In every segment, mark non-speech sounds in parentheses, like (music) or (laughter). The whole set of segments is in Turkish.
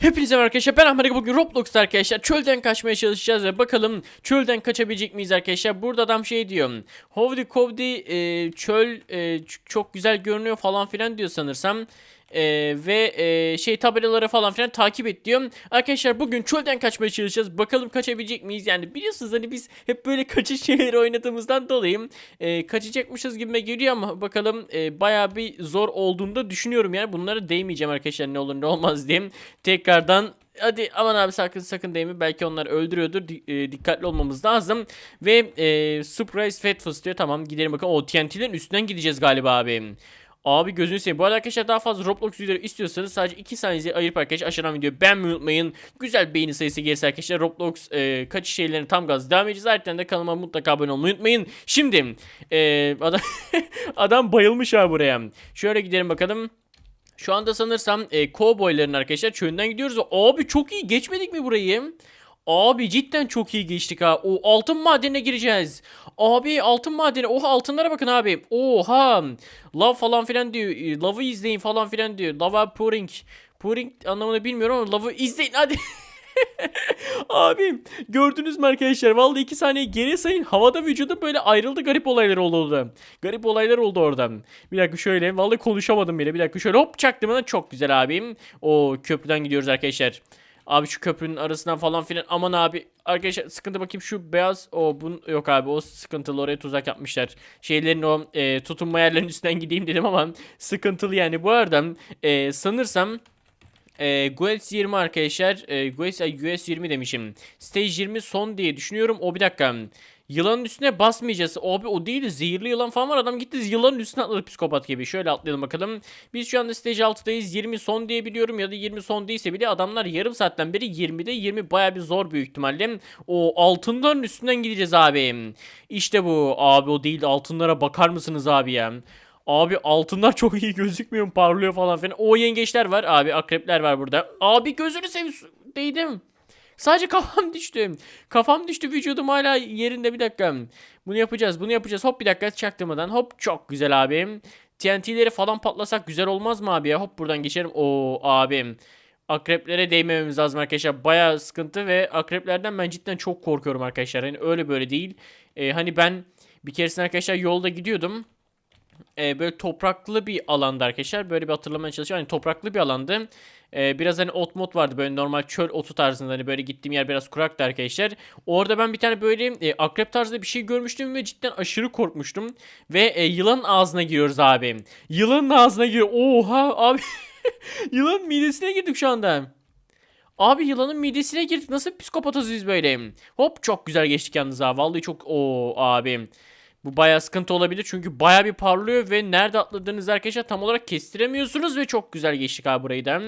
Hepinize merhaba arkadaşlar ben Ahmet bugün Roblox'ta arkadaşlar çölden kaçmaya çalışacağız ve bakalım çölden kaçabilecek miyiz arkadaşlar? Burada adam şey diyor Hovdi Kovdi e, çöl e, çok güzel görünüyor falan filan diyor sanırsam E, ve e, şey tabelaları falan filan takip et diyor arkadaşlar bugün çölden kaçmaya çalışacağız. Bakalım kaçabilecek miyiz? Yani biliyorsunuz hani biz hep böyle kaçış (laughs) şeyleri oynadığımızdan dolayı e, kaçacakmışız gibime geliyor ama bakalım e, bayağı bir zor olduğunu da düşünüyorum. Yani bunlara değmeyeceğim arkadaşlar ne olur ne olmaz diyeyim. Tekrardan hadi aman abi sakın sakın değme. Belki onlar öldürüyordur. Di- e, dikkatli olmamız lazım. Ve e, surprise fat fıs diyor. Tamam gidelim bakalım. O TNT'lerin üstünden gideceğiz galiba abi Abi gözünü seveyim. Bu arada arkadaşlar daha fazla Roblox videoları istiyorsanız sadece 2 saniyenizi ayırıp arkadaşlar aşağıdan videoyu beğenmeyi unutmayın. Güzel beğeni sayısı gelirse arkadaşlar Roblox e, kaçış şeylerini tam gaz devam edeceğiz. Ayrıca de kanalıma mutlaka abone olmayı unutmayın. Şimdi e, adam, (laughs) adam bayılmış ha buraya. Şöyle gidelim bakalım. Şu anda sanırsam e, kovboyların arkadaşlar çölünden gidiyoruz. Abi çok iyi geçmedik mi burayı? Abi cidden çok iyi geçtik ha. O altın madenine gireceğiz. Abi altın madeni. Oha altınlara bakın abi. Oha. Lav falan filan diyor. E, Lavı izleyin falan filan diyor. Lava pouring. Pouring anlamını bilmiyorum ama lavı izleyin hadi. (laughs) Abi gördünüz mü arkadaşlar? Vallahi 2 saniye geriye sayın. Havada vücudu böyle ayrıldı. Garip olaylar oldu. Garip olaylar oldu orada. Bir dakika şöyle. Vallahi konuşamadım bile. Bir dakika şöyle hop çaktım. Çok güzel abim. O köprüden gidiyoruz arkadaşlar. Abi şu köprünün arasından falan filan. Aman abi. Arkadaşlar sıkıntı bakayım şu beyaz. O bun yok abi. O sıkıntılı oraya tuzak yapmışlar. Şeylerin o e, tutunma yerlerinin üstünden gideyim dedim ama (laughs) sıkıntılı yani. Bu arada e, sanırsam e, GUES 20 arkadaşlar. E, GUES, ay, US 20 demişim. Stage 20 son diye düşünüyorum. O bir dakika. Yılanın üstüne basmayacağız. Abi o değil de zehirli yılan falan var. Adam gitti yılanın üstüne atladı psikopat gibi. Şöyle atlayalım bakalım. Biz şu anda stage 6'dayız. 20 son diye biliyorum ya da 20 son değilse bile adamlar yarım saatten beri 20'de 20 baya bir zor büyük ihtimalle. O altınların üstünden gideceğiz abi. İşte bu. Abi o değil altınlara bakar mısınız abi ya? Abi altınlar (laughs) çok iyi gözükmüyor parlıyor falan filan. O yengeçler var abi akrepler var burada. Abi gözünü seveyim değdim. Sadece kafam (laughs) düştü. Kafam düştü vücudum hala yerinde bir dakika. Bunu yapacağız bunu yapacağız. Hop bir dakika çaktırmadan. Hop çok güzel abim. TNT'leri falan patlasak güzel olmaz mı abi ya? Hop buradan geçerim. Oo abim. Akreplere değmememiz lazım arkadaşlar. Baya sıkıntı ve akreplerden ben cidden çok korkuyorum arkadaşlar. Hani öyle böyle değil. Ee, hani ben bir keresinde arkadaşlar yolda gidiyordum e, böyle topraklı bir alanda arkadaşlar. Böyle bir hatırlamaya çalışıyorum. Hani topraklı bir alandı. E, biraz hani ot mod vardı böyle normal çöl otu tarzında hani böyle gittiğim yer biraz kuraktı arkadaşlar. Orada ben bir tane böyle e, akrep tarzında bir şey görmüştüm ve cidden aşırı korkmuştum. Ve e, yılanın ağzına giriyoruz abi. Yılanın ağzına giriyor. Oha abi. (laughs) yılanın midesine girdik şu anda. Abi yılanın midesine girdik. Nasıl psikopatız biz böyle? Hop çok güzel geçtik yalnız ha. Vallahi çok o abi. Bu bayağı sıkıntı olabilir çünkü bayağı bir parlıyor ve nerede atladığınızı arkadaşlar tam olarak kestiremiyorsunuz ve çok güzel geçtik abi burayı da.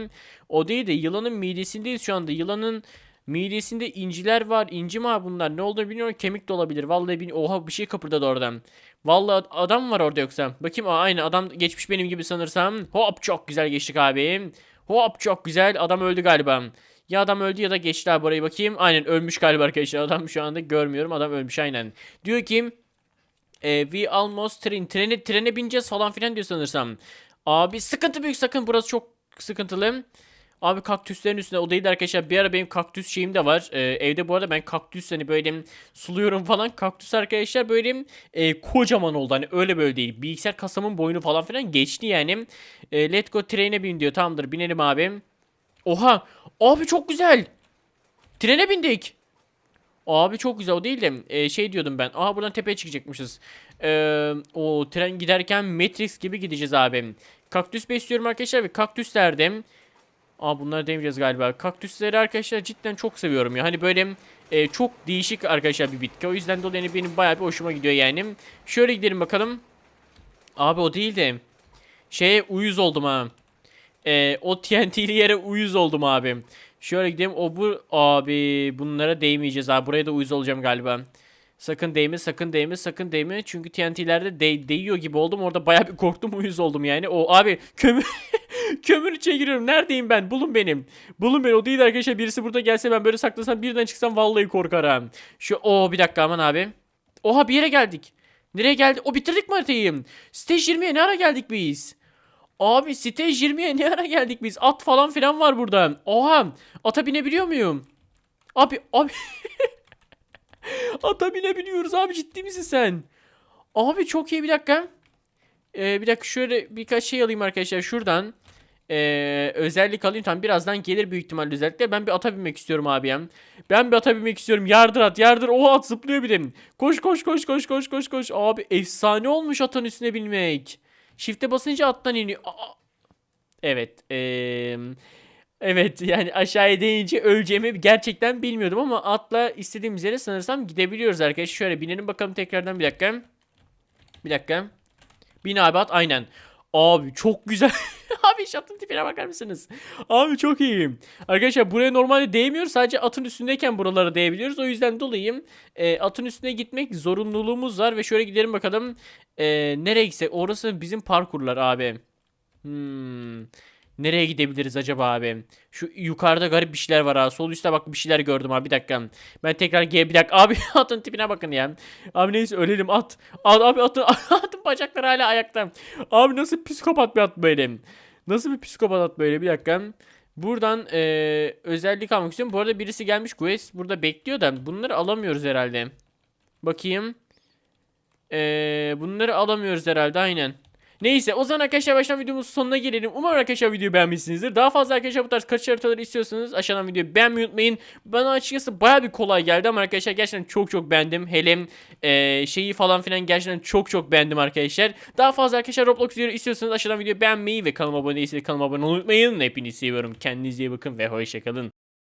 O değil de yılanın midesindeyiz şu anda. Yılanın midesinde inciler var. İnci mi abi bunlar? Ne olduğunu bilmiyorum. Kemik de olabilir. Vallahi bilmiyorum. Oha bir şey kıpırdadı oradan. Vallahi adam var orada yoksa. Bakayım aa, aynı adam geçmiş benim gibi sanırsam. Hop çok güzel geçtik abi. Hop çok güzel. Adam öldü galiba. Ya adam öldü ya da geçti abi burayı bakayım. Aynen ölmüş galiba arkadaşlar. Adam şu anda görmüyorum. Adam ölmüş aynen. Diyor ki e, we almost train. Trene, trene bineceğiz falan filan diyor sanırsam. Abi sıkıntı büyük sakın. Burası çok sıkıntılı. Abi kaktüslerin üstünde o değil de arkadaşlar bir ara benim kaktüs şeyim de var. Ee, evde bu arada ben kaktüs hani böyle suluyorum falan. Kaktüs arkadaşlar böyle e, kocaman oldu. Hani öyle böyle değil. Bilgisayar kasamın boyunu falan filan geçti yani. E, let go train'e bin diyor. Tamamdır binelim abi. Oha. Abi çok güzel. Trene bindik. Abi çok güzel o değil de e, şey diyordum ben. Aha buradan tepeye çıkacakmışız. Ee, o tren giderken Matrix gibi gideceğiz abi. Kaktüs besliyorum arkadaşlar ve kaktüslerde Aa bunları demeyeceğiz galiba. Kaktüsleri arkadaşlar cidden çok seviyorum ya. Hani böyle e, çok değişik arkadaşlar bir bitki. O yüzden dolayı benim bayağı bir hoşuma gidiyor yani. Şöyle gidelim bakalım. Abi o değil de şeye uyuz oldum ha. E, o TNT'li yere uyuz oldum abi. Şöyle gidelim. O bu abi bunlara değmeyeceğiz abi. Buraya da uyuz olacağım galiba. Sakın değme, sakın değme, sakın değme. Çünkü TNT'lerde de değiyor gibi oldum. Orada bayağı bir korktum, uyuz oldum yani. O abi kömür (laughs) kömür içine giriyorum. Neredeyim ben? Bulun benim. Bulun beni. O değil arkadaşlar. Birisi burada gelse ben böyle saklasam birden çıksam vallahi korkarım. Şu o bir dakika aman abi. Oha bir yere geldik. Nereye geldik? O bitirdik mi haritayı? Stage 20'ye ne ara geldik biz? Abi stage 20'ye ne ara geldik biz? At falan filan var burada. Oha ata binebiliyor muyum? Abi abi (laughs) ata binebiliyoruz abi ciddi misin sen? Abi çok iyi bir dakika. Ee, bir dakika şöyle birkaç şey alayım arkadaşlar şuradan. Ee, özellik alayım tamam birazdan gelir büyük ihtimalle özellikle. Ben bir ata binmek istiyorum abi ya. Ben bir ata binmek istiyorum. Yardır at yardır. O at zıplıyor bir de. Koş koş koş koş koş koş koş. Abi efsane olmuş atın üstüne binmek. Shift'e basınca attan iniyor. Aa! Evet. eee, evet yani aşağıya değince öleceğimi gerçekten bilmiyordum ama atla istediğimiz yere sanırsam gidebiliyoruz arkadaşlar. Şöyle binelim bakalım tekrardan bir dakika. Bir dakika. Bin abi at aynen. Abi çok güzel. (laughs) (laughs) abi şu atın tipine bakar mısınız? Abi çok iyi. Arkadaşlar buraya normalde değmiyoruz. Sadece atın üstündeyken buralara değebiliyoruz. O yüzden dolayı e, atın üstüne gitmek zorunluluğumuz var. Ve şöyle gidelim bakalım. E, nereye gitsek? Orası bizim parkurlar abi. Hmm. Nereye gidebiliriz acaba abi? Şu yukarıda garip bir şeyler var ha. Sol üstte bak bir şeyler gördüm abi. Bir dakika. Ben tekrar G bir dakika. (laughs) Abi atın tipine bakın ya. Abi neyse ölelim at. At abi atın, (laughs) atın bacakları hala ayakta. Abi nasıl psikopat bir at böyle. Nasıl bir psikopat at böyle bir dakika. Buradan eee, özellik almak istiyorum. Bu arada birisi gelmiş. Quest burada bekliyor da bunları alamıyoruz herhalde. Bakayım. Eee, bunları alamıyoruz herhalde aynen. Neyse o zaman arkadaşlar baştan videomuzun sonuna gelelim. Umarım arkadaşlar videoyu beğenmişsinizdir. Daha fazla arkadaşlar bu tarz kaçış haritaları istiyorsanız aşağıdan videoyu beğenmeyi unutmayın. Bana açıkçası baya bir kolay geldi ama arkadaşlar gerçekten çok çok beğendim. Hele eee, şeyi falan filan gerçekten çok çok beğendim arkadaşlar. Daha fazla arkadaşlar Roblox videoları istiyorsanız aşağıdan videoyu beğenmeyi ve kanalıma abone değilseniz kanalıma abone olmayı unutmayın. Hepinizi seviyorum. Kendinize iyi bakın ve hoşçakalın.